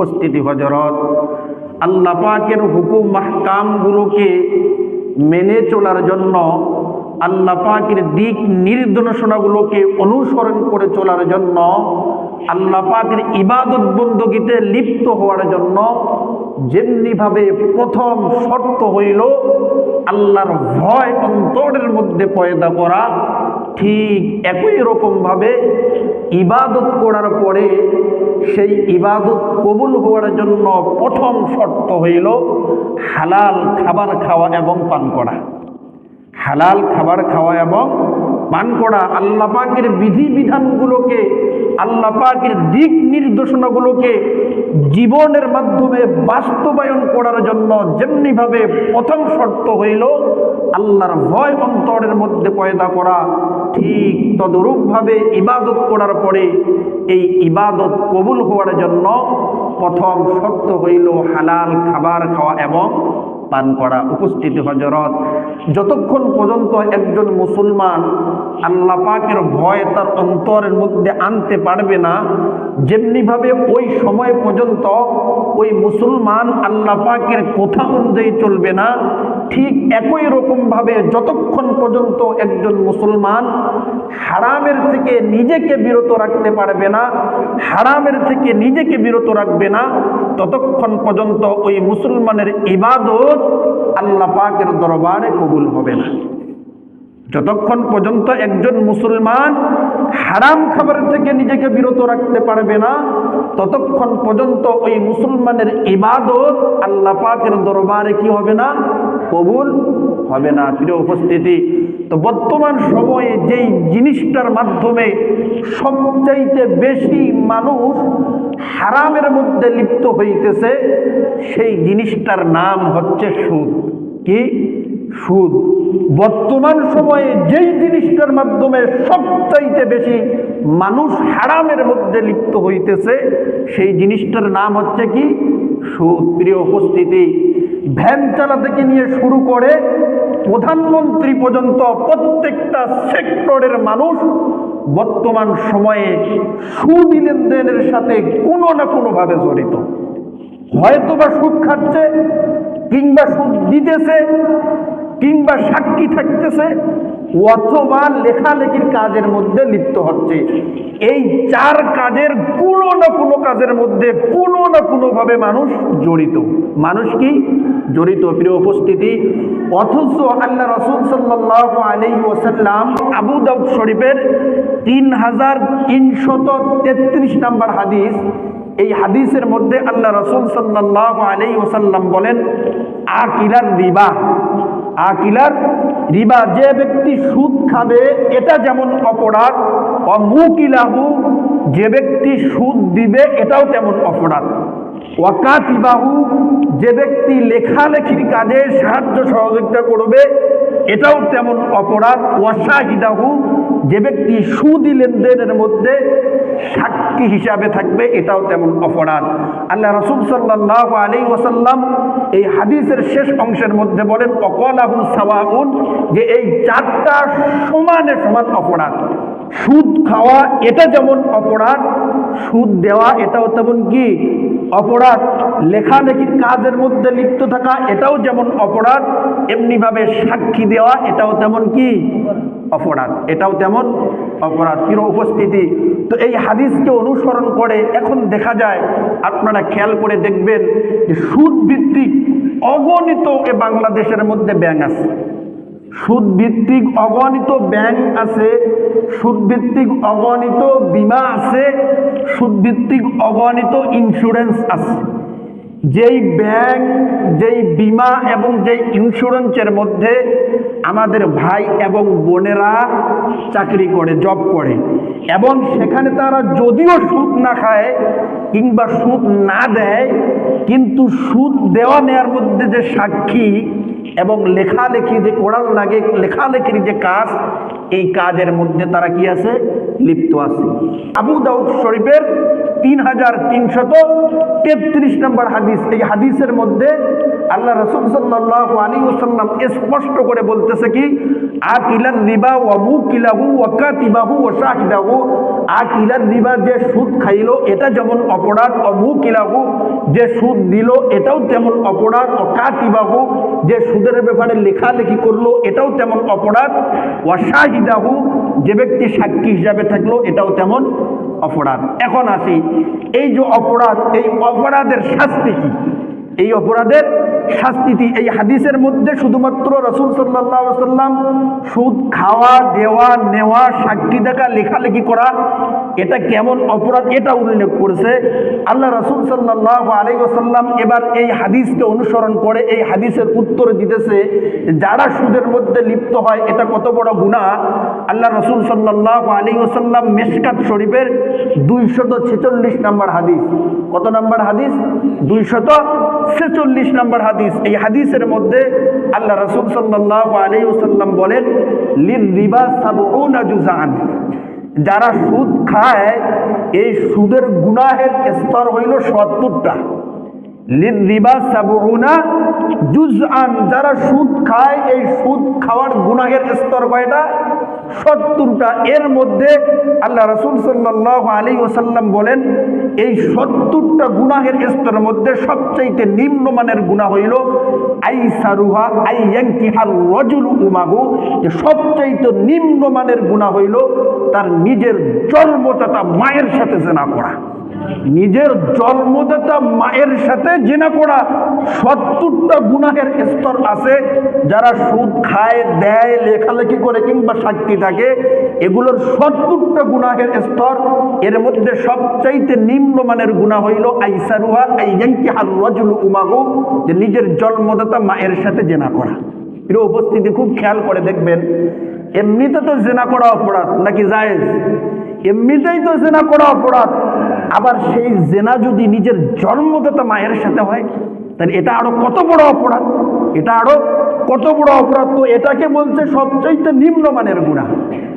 উপস্থিতি হজরত আল্লাহ পাকের হুকুম মাহকামগুলোকে মেনে চলার জন্য আল্লাহ পাকের দিক নির্দেশনাগুলোকে অনুসরণ করে চলার জন্য, আল্লাহ পাকের ইবাদত বন্দগীতে লিপ্ত হওয়ার জন্য যেমনিভাবে প্রথম শর্ত হইল আল্লাহর ভয় অন্তরের মধ্যে পয়দা করা, ঠিক একই রকমভাবে ইবাদত করার পরে সেই ইবাদত কবুল হওয়ার জন্য প্রথম শর্ত হইল হালাল খাবার খাওয়া এবং পান করা। হালাল খাবার খাওয়া এবং পান করা আল্লাহ পাকের বিধি বিধানগুলোকে, আল্লাহ পাকের দিক নির্দেশনাগুলোকে জীবনের মাধ্যমে বাস্তবায়ন করার জন্য যেমনিভাবে প্রথম শর্ত হইল, আল্লাহর ভয় অন্তরের মধ্যে পয়দা করা। ঠিক তদরূপভাবে ইবাদত করার পরে এই ইবাদত কবুল হওয়ার জন্য প্রথম শর্ত হইল হালাল খাবার খাওয়া এবং পান করা, উপস্থিত হজরত যতক্ষণ পর্যন্ত একজন মুসলমান আল্লাহ পাকের ভয় তার অন্তরের মধ্যে আনতে পারবে না, যেমনিভাবে ওই সময় পর্যন্ত ওই মুসলমান আল্লাহ পাকের কথা অনুযায়ী চলবে না ঠিক একই রকমভাবে যতক্ষণ পর্যন্ত একজন মুসলমান হারামের থেকে নিজেকে বিরত রাখতে পারবে না, হারামের থেকে নিজেকে বিরত রাখবে না, ততক্ষণ পর্যন্ত ওই মুসলমানের ইবাদত আল্লাহ পাকের দরবারে কবুল হবে না। যতক্ষণ পর্যন্ত একজন মুসলমান হারাম খাবার থেকে নিজেকে বিরত রাখতে পারবে না, ততক্ষণ পর্যন্ত ওই মুসলমানের ইবাদত আল্লাহ পাকের দরবারে কি হবে না? কবুল হবে না প্রিয় উপস্থিতি। তো বর্তমান সময়ে যেই জিনিসটার মাধ্যমে সবচাইতে বেশি মানুষ হারামের মধ্যে লিপ্ত হইতেছে, সেই জিনিসটার নাম হচ্ছে সুদ। কি? সুদ। বর্তমান সময়ে যেই জিনিসটার মাধ্যমে সবচাইতে বেশি মানুষ হারামের মধ্যে লিপ্ত হইতেছে, সেই জিনিসটার নাম হচ্ছে কি? সুদ। প্রিয় উপস্থিতি ভ্যান চালা থেকে নিয়ে শুরু করে প্রধানমন্ত্রী পর্যন্ত প্রত্যেকটা সেক্টরের মানুষ বর্তমান সময়ে সুদ লেনদেনের সাথে কোনো না কোনোভাবে জড়িত। হয়তো বা সুদ খাচ্ছে, কিংবা সুদ দিতেছে, কিংবা সাক্ষী থাকতেছে, অথবা লেখালেখির কাজের মধ্যে লিপ্ত হচ্ছে। এই চার কাজের কোনো না কোনো কাজের মধ্যে কোনো না কোনোভাবে মানুষ জড়িত। মানুষ কি? জড়িত প্রিয় উপস্থিতি, অথচ আল্লাহ রসুল সাল্লাহ আলী ওসাল্লাম আবু দাউদ শরীফের তিন হাজার তিনশত তেত্রিশ নম্বর হাদিস, এই হাদিসের মধ্যে আল্লাহ রসুল সাল্লাহ আলী ওসাল্লাম বলেন, আকিলার রিবা। আকিলার রিবা, যে ব্যক্তি সুদ খাবে, এটা যেমন অপরাধ, অমুকিলাহু, যে ব্যক্তি সুদ দিবে, এটাও তেমন অপরাধ। ওয়াকাতিবাহু, যে ব্যক্তি লেখালেখির কাজে সাহায্য সহযোগিতা করবে, এটাও তেমন অপরাধ। ওয়াশাহিদাহু, যে ব্যক্তি সুদি লেনদেনের মধ্যে সাক্ষী হিসাবে থাকবে, এটাও তেমন অপরাধ। আল্লাহ রসুল সাল্লাহ আলী ওসাল্লাম এই হাদিসের শেষ অংশের মধ্যে বলেন অকলাহুল সাওয়াউন যে এই চারটা সমানে সমান অপরাধ। সুদ খাওয়া, এটা যেমন অপরাধ, সুদ দেওয়া, এটাও তেমন কি? অপরাধ, লেখালেখির কাজের মধ্যে লিপ্ত থাকা, এটাও যেমন অপরাধ, এমনিভাবে সাক্ষী দেওয়া, এটাও তেমন কি? অপরাধ, এটাও তেমন অপরাধ। প্রিয় উপস্থিতি, তো এই হাদিসকে অনুসরণ করে এখন দেখা যায়, আপনারা খেয়াল করে দেখবেন যে সুদ ভিত্তিক অগণিত এ বাংলাদেশের মধ্যে ব্যাংক আছে। সুদ ভিত্তিক অগণিত ব্যাংক আছে সুদ ভিত্তিক অগণিত বিমা আছে সুদ ভিত্তিক অগণিত ইন্স্যুরেন্স আছে। যেই ব্যাংক, যেই বিমা এবং যেই ইন্স্যুরেন্সের মধ্যে আমাদের ভাই এবং বোনেরা চাকরি করে জব করে। এবং সেখানে তারা যদিও সুদ না খায় কিংবা সুদ না দেয়, কিন্তু সুদ দেওয়া নেওয়ার মধ্যে যে সাক্ষী এবং লেখালেখি যে কোড়াল লাগে, লেখালেখির যে কাজ, এই কাজের মধ্যে তারা কি আছে? লিপ্ত আছে। আবু দাউদ শরীফের তিন হাজার তিনশত তেত্রিশ নম্বর হাদিস। এই হাদিসের মধ্যে আল্লাহ রসুল সাল্লাহ আলী ওসাল্লাম স্পষ্ট করে বলতেছে কি আকিলার রিবা ওয়া মুকিলাহু ওয়া কাতিবাহু ওয়া শাহিদাহু আকিলার রিবা যে সুদ খাইলো, এটা যেমন অপরাধ, ও মুকিলাহু যে সুদ দিল, এটাও তেমন অপরাধ, ও কাতিবাহু যে সুদের ব্যাপারে লেখালেখি করল, এটাও তেমন অপরাধ। ওয়া শাহিদাহু যে ব্যক্তি সাক্ষী হিসাবে থাকল, এটাও তেমন অপরাধ। এখন আসি, এই যে অপরাধ, এই অপরাধের শাস্তি কি? এই অপরাধের শাস্তিটি এই হাদিসের মধ্যে শুধুমাত্র রসুল সাল্লাহ সাল্লাম সুদ খাওয়া, দেওয়া, নেওয়া, সাক্ষী দেখা, লেখালেখি করা, এটা কেমন অপরাধ এটা উল্লেখ করেছে। আল্লাহ রসুল সাল্লাহ আলাইসাল্লাম এবার এই হাদিসকে অনুসরণ করে এই হাদিসের উত্তর দিতেছে, যারা সুদের মধ্যে লিপ্ত হয়, এটা কত বড় গুণা আল্লাহ রসুল সাল্লাহ আলী ওসাল্লাম মেশকাত শরীফের দুইশত ছেচল্লিশ নম্বর হাদিস। কত নম্বর হাদিস? দুইশত ছেচল্লিশ নম্বর হাদিস। এই হাদিসের মধ্যে আল্লাহ রসুল সাল্লাহ আলী ওসাল্লাম বলেন জুজান যারা সুদ খায়, এই সুদের গুনাহের স্তর হইল সত্তরটা। লির রিবা সাবউনা জুজআন, যারা সুদ খায়, এই সুদ খাওয়ার গুনাহের স্তর কয়টা? সত্তরটা। এর মধ্যে আল্লাহ রসুল সাল্লাহ আলী ওসাল্লাম বলেন, এই সত্তরটা গুনাহের স্তরের মধ্যে সবচাইতে নিম্নমানের গুণা হইল আই সারুহা আই ইয়াঙ্কিহার রজুল উমাগু যে সবচাইতে নিম্নমানের গুণা হইল তার নিজের জন্মদাতা মায়ের সাথে জেনা করা। নিজের জন্মদাতা মায়ের সাথে জেনা করা সত্তরটা গুনাহের স্তর আছে, যারা সুদ খায়, দেয়, লেখালেখি করে কিংবা সাক্ষী থাকে, এগুলোর সত্তরটা গুনাহের স্তর। এর মধ্যে সবচাইতে নিম্নমানের গুণা হইল আইসারুহা আইয়াঙ্কি হার রজুল উমাগু, যে নিজের জন্মদাতা মায়ের সাথে জেনা করা। এর উপস্থিতি খুব খেয়াল করে দেখবেন। এমনিতে তো জেনা করা অপরাধ, নাকি জায়েজ? এমনিতেই তো জেনা করা অপরাধ। আবার সেই জেনা যদি নিজের জন্মদাতা মায়ের সাথে হয়, তাহলে এটা আরও কত বড় অপরাধ? এটা আরও কত বড় অপরাধ? তো এটাকে বলছে সবচাইতে নিম্নমানের গুণা।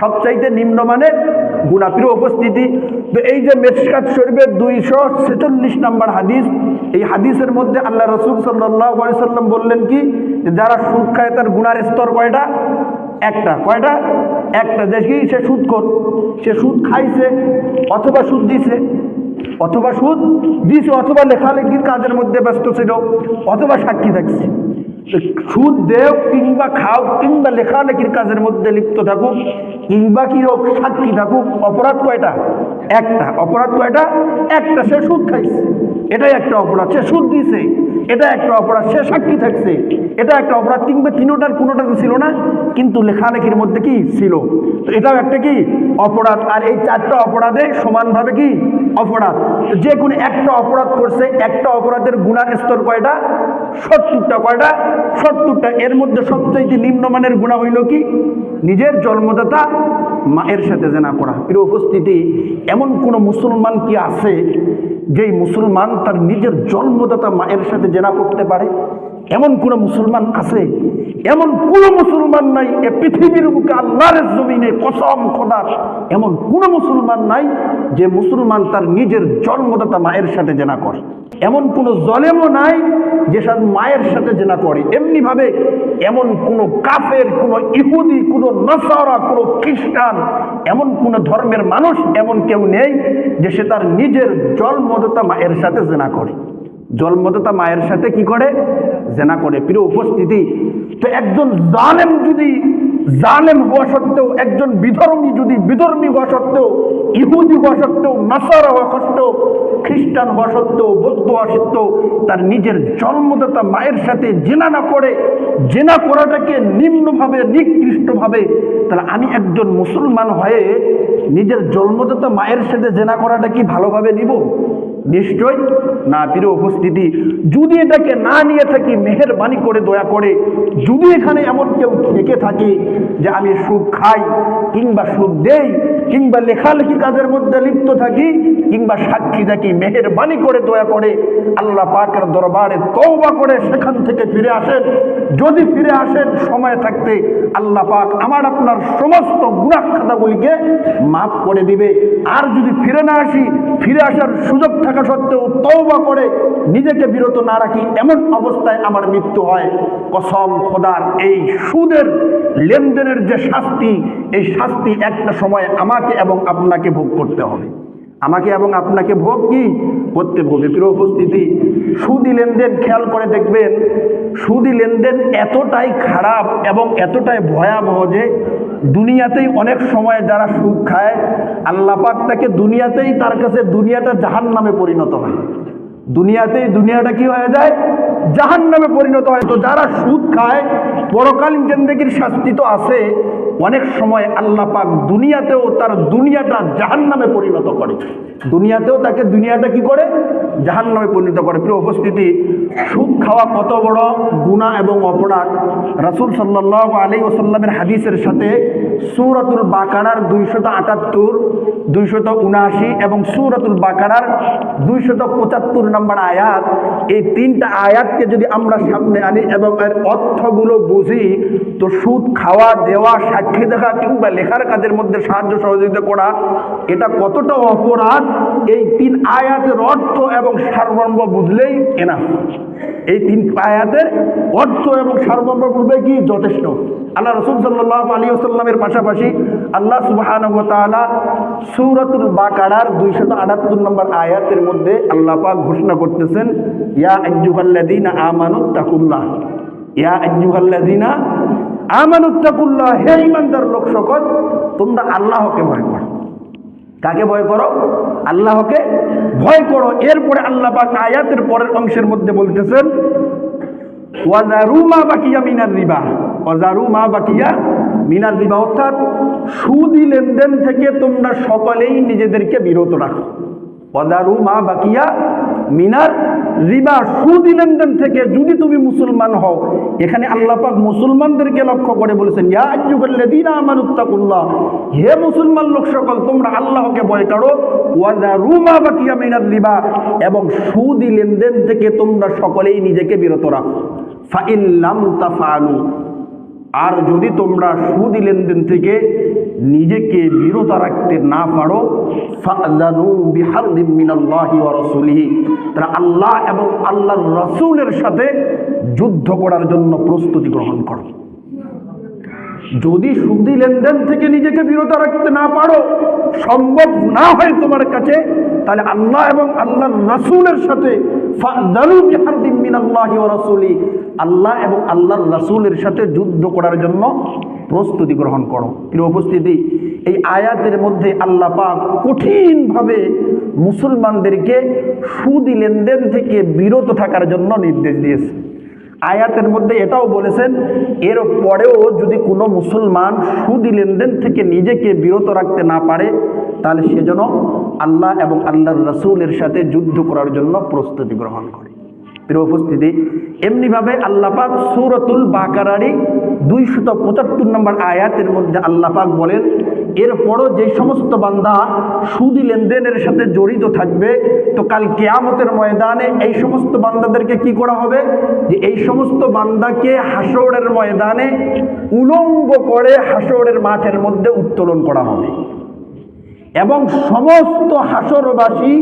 সবচাইতে নিম্নমানের গুণা প্রিয় উপস্থিতি। তো এই যে মেসকাত শরীফের দুইশো ছেচল্লিশ নম্বর হাদিস, এই হাদিসের মধ্যে আল্লাহ রসুল সাল্লাম বললেন কি যারা সুদ খায় তার গুণার স্তর কয়টা? একটা। কয়টা? একটা দেখি সে সুদ কর সে সুদ খাইছে অথবা সুদ দিছে। অথবা সুদ দিছে, অথবা লেখালেখির কাজের মধ্যে ব্যস্ত ছিল, অথবা সাক্ষী থাকছে। সুদ দেও কিংবা খাও কিংবা লেখালেখির কাজের মধ্যে লিপ্ত থাকুক, কিংবা কি হোক, সাক্ষী থাকুক, অপরাধ কয়টা? একটা। অপরাধ কয়টা? একটা সে সুদ খাইছে। এটাই একটা অপরাধ। সে সুদ দিছে। এটা একটা অপরাধ। সে সাক্ষী থাকছে। এটা একটা অপরাধ। কিংবা তিনোটার কোনোটা তো ছিল না, কিন্তু লেখালেখির মধ্যে কি ছিল? তো এটাও একটা কি অপরাধ? আর এই চারটা অপরাধে সমানভাবে কি অপরাধ? যে কোনো একটা অপরাধ করছে, একটা অপরাধের গুণার স্তর কয়টা? সত্তরটা কয়টা? সত্তরটা। এর মধ্যে সবচাইতে নিম্নমানের গুণা হইল কি? নিজের জন্মদাতা মায়ের সাথে জেনা করা। প্রিয় উপস্থিতি, এমন কোন মুসলমান কি আছে যেই মুসলমান তার নিজের জন্মদাতা মায়ের সাথে জেনা করতে পারে এমন কোনো মুসলমান আছে এমন কোনো মুসলমান নাই, এ পৃথিবীর বুকে আল্লাহর জমিনে কসম খোদার এমন কোন মুসলমান নাই যে মুসলমান তার নিজের জন্মদাতা মায়ের সাথে জেনা করে। এমন কোনো জলেমও নাই যে সাথে মায়ের সাথে জেনা করে। এমনি ভাবে এমন কোনো কাফের, কোন ইহুদি, কোনো নসারা, কোনো খ্রিস্টান, এমন কোনো ধর্মের মানুষ এমন কেউ নেই যে সে তার নিজের জন্মদাতা মায়ের সাথে জেনা করে। জন্মদাতা মায়ের সাথে কি করে? জেনা করে। প্রিয় উপস্থিতি তো একজন জালেম যদি জালেম হওয়া সত্ত্বেও, একজন বিধর্মী যদি বিধর্মী হওয়া সত্ত্বেও, ইহুদি হওয়া সত্ত্বেও, নাসারা হওয়া সত্ত্বেও, খ্রিস্টান হওয়া সত্ত্বেও, বৌদ্ধ হওয়া সত্ত্বেও, তার নিজের জন্মদাতা মায়ের সাথে জেনা না করে, জেনা করাটাকে নিম্নভাবে, নিকৃষ্টভাবে, তাহলে আমি একজন মুসলমান হয়ে নিজের জন্মদাতা মায়ের সাথে জেনা করাটা কি ভালোভাবে নিব? নিশ্চয় না প্রিয় উপস্থিতি। যদি এটাকে না নিয়ে থাকি, মেহেরবানি করে, দয়া করে, যদি এখানে এমন কেউ থেকে থাকে যে আমি সুদ খাই কিংবা সুদ দেই কিংবা লেখালেখি কাজের মধ্যে লিপ্ত থাকি কিংবা সাক্ষী থাকি, মেহেরবানি করে, দয়া করে আল্লাহ পাকের দরবারে তৌবা করে সেখান থেকে ফিরে আসেন। যদি ফিরে আসেন, সময় থাকতে আল্লাহ পাক আমার আপনার সমস্ত গুণাখাতাগুলিকে মাফ করে দিবে। আর যদি ফিরে না আসি ফিরে আসার সুযোগ থাকা সত্ত্বেও তওবা করে নিজেকে বিরত না রাখি, এমন অবস্থায় আমার মৃত্যু হয়। কসম খোদার, এই সুদের লেনদেনের যে শাস্তি, এই শাস্তি একটা সময় আমাকে এবং আপনাকে ভোগ করতে হবে। আমাকে এবং আপনাকে ভোগ কি? করতে হবে প্রিয় উপস্থিতি। সুদি লেনদেন খেয়াল করে দেখবেন, সুদি লেনদেন এতটাই খারাপ এবং এতটাই ভয়াবহ যে দুনিয়াতেই অনেক সময় যারা সুখ খায় আল্লাপাক তাকে দুনিয়াতেই তার কাছে দুনিয়াটা জাহান নামে পরিণত হয়। দুনিয়াতেই দুনিয়াটা কি হয়ে যায়? জাহান নামে পরিণত হয়। তো যারা সুদ খায়, পরকালীন জিন্দগির শাস্তি তো আছে। অনেক সময় আল্লাহ পাক দুনিয়াতেও তার দুনিয়াটা জাহান নামে পরিণত করে। দুনিয়াতেও তাকে দুনিয়াটা কি করে? জাহান নামে পরিণত করে। প্রিয় উপস্থিতি, সুদ খাওয়া কত বড় গুণা এবং অপরাধ? রাসুল সাল্লাহ আলী ওসাল্লামের হাদিসের সাথে সুরাতুল বাকারার দুইশত আটাত্তর, দুইশত উনআশি এবং সুরাতুল বাকারার দুইশত পঁচাত্তর নম্বর আয়াত। এই তিনটা আয়াতকে যদি আমরা সামনে আনি এবং এর অর্থগুলো বুঝি, তো সুদ খাওয়া, দেওয়া, সাক্ষী দেখা কিংবা লেখার কাজের মধ্যে সাহায্য সহযোগিতা করা, এটা কতটা অপরাধ? এই তিন আয়াতের অর্থ এবং সারমর্ম বুঝলেই এনা এই তিন আয়াতের অর্থ এবং সারমর্ম বুঝবে কি যথেষ্ট? আল্লাহ রসুল সাল্লাহ আলী আসাল্লামের পাশাপাশি আল্লাহ সুবাহানব তাআলা সূরাতুল বাকারার দুইশত আটাত্তর নম্বর আয়াতের মধ্যে আল্লাহ পাক ঘোষণা করতেছেন, ইয়া আজ্জুহাল্লাযীনা আমানুত্তাকুল্লাহ ইয়া আজ্জুহাল্লাযীনা আমানুত্তাকুল্লাহ হে ইমানদার লোক সকল, তোমরা আল্লাহকে ভয় করো। কাকে ভয় করো? আল্লাহকে ভয় করো। এরপরে আল্লাহ পাক আয়াতের পরের অংশের মধ্যে বলতেছেন ওয়াজারু মা বাকিয়া মিনার রিবা। ওয়াজারু মা বাকিয়া মিনার রিবা অর্থাৎ সুদি লেনদেন থেকে তোমরা সকলেই নিজেদেরকে বিরত রাখো। ওয়াজারু মা বাকিয়া মিনার রিবা সুদি লেনদেন থেকে যদি তুমি মুসলমান হও, এখানে আল্লাহ পাক মুসলমানদেরকে লক্ষ্য করে বলেছেন, ইয়া আমানুত্তাকুল্লাহ হে মুসলমান লোক সকল, তোমরা আল্লাহকে ভয় করো ওয়াজারু মা বাকিয়া মিনার রিবা, এবং সুদি লেনদেন থেকে তোমরা সকলেই নিজেকে বিরত রাখো। ফাইল্লাম তাফালু আর যদি তোমরা সুদি লেনদেন থেকে নিজেকে বিরত রাখতে না পারো তারা আল্লাহ এবং আল্লাহর রাসূলের সাথে যুদ্ধ করার জন্য প্রস্তুতি গ্রহণ করো। যদি সুদি লেনদেন থেকে নিজেকে বিরত রাখতে না পারো, সম্ভব না হয় তোমার কাছে, তাহলে আল্লাহ এবং আল্লাহর রাসূলের সাথে আল্লাহ এবং আল্লাহর রাসূলের সাথে যুদ্ধ করার জন্য প্রস্তুতি গ্রহণ করো। প্রিয় উপস্থিতি, এই আয়াতের মধ্যে আল্লাহ পাক কঠিনভাবে মুসলমানদেরকে সুদি লেনদেন থেকে বিরত থাকার জন্য নির্দেশ দিয়েছে। আয়াতের মধ্যে এটাও বলেছেন, এর পরেও যদি কোনো মুসলমান সুদি লেনদেন থেকে নিজেকে বিরত রাখতে না পারে, তাহলে সে যেন আল্লাহ এবং আল্লাহর রসুলের সাথে যুদ্ধ করার জন্য প্রস্তুতি গ্রহণ করে। প্রিয় উপস্থিতি এমনিভাবে আল্লাপাক সুরতুল বাকারারি দুইশত পঁচাত্তর নম্বর আয়াতের মধ্যে আল্লাপাক বলেন, এরপরও যে সমস্ত বান্দা সুদি লেনদেনের সাথে জড়িত থাকবে, তো কাল কেয়ামতের ময়দানে এই সমস্ত বান্দাদেরকে কি করা হবে? যে এই সমস্ত বান্দাকে হাসরের ময়দানে উলঙ্গ করে হাসরের মাঠের মধ্যে উত্তোলন করা হবে। এবং সমস্ত হাসরবাসী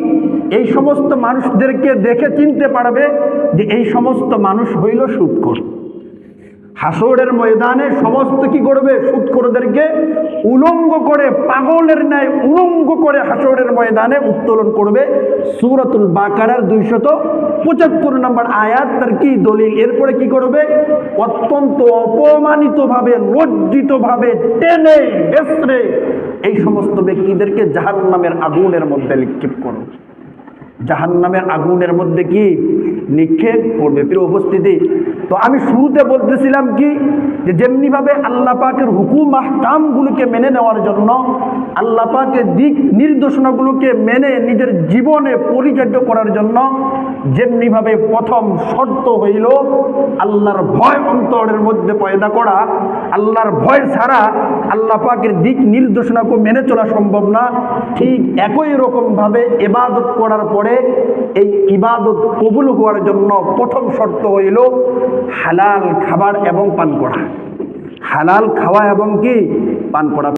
এই সমস্ত মানুষদেরকে দেখে চিনতে পারবে যে এই সমস্ত মানুষ হইল সুৎকর হাসরের ময়দানে সমস্ত কি করবে? সুৎকরদেরকে উলঙ্গ করে, পাগলের ন্যায় উলঙ্গ করে হাসরের ময়দানে উত্তোলন করবে। সুরতুল বাকারার দুইশত পঁচাত্তর নম্বর আয়াত, তার কি দলিল? এরপরে কি করবে? অত্যন্ত অপমানিতভাবে লজ্জিতভাবে টেনে হেসড়ে এই সমস্ত ব্যক্তিদেরকে জাহান নামের আগুনের মধ্যে নিক্ষেপ করো। জাহান নামের আগুনের মধ্যে কি নিক্ষেপ করবে? প্রিয় উপস্থিতি, তো আমি শুরুতে বলতেছিলাম কি, যে যেমনিভাবে আল্লাহ পাকের হুকুম, আহকামগুলোকে মেনে নেওয়ার জন্য আল্লাহ পাকের দিক নির্দেশনাগুলোকে মেনে নিজের জীবনে পরিচালিত করার জন্য যেমনিভাবে প্রথম শর্ত হইল, আল্লাহর ভয় অন্তরের মধ্যে পয়দা করা, আল্লাহর ভয় ছাড়া আল্লাহ পাকের দিক নির্দেশনাকে মেনে চলা সম্ভব না। ঠিক একই রকমভাবে এবাদত করার পরে এই ইবাদত কবুল হওয়ার জন্য প্রথম শর্ত হইল হালাল খাবার এবং পান করা। হালাল খাওয়া এবং কি? পান করা।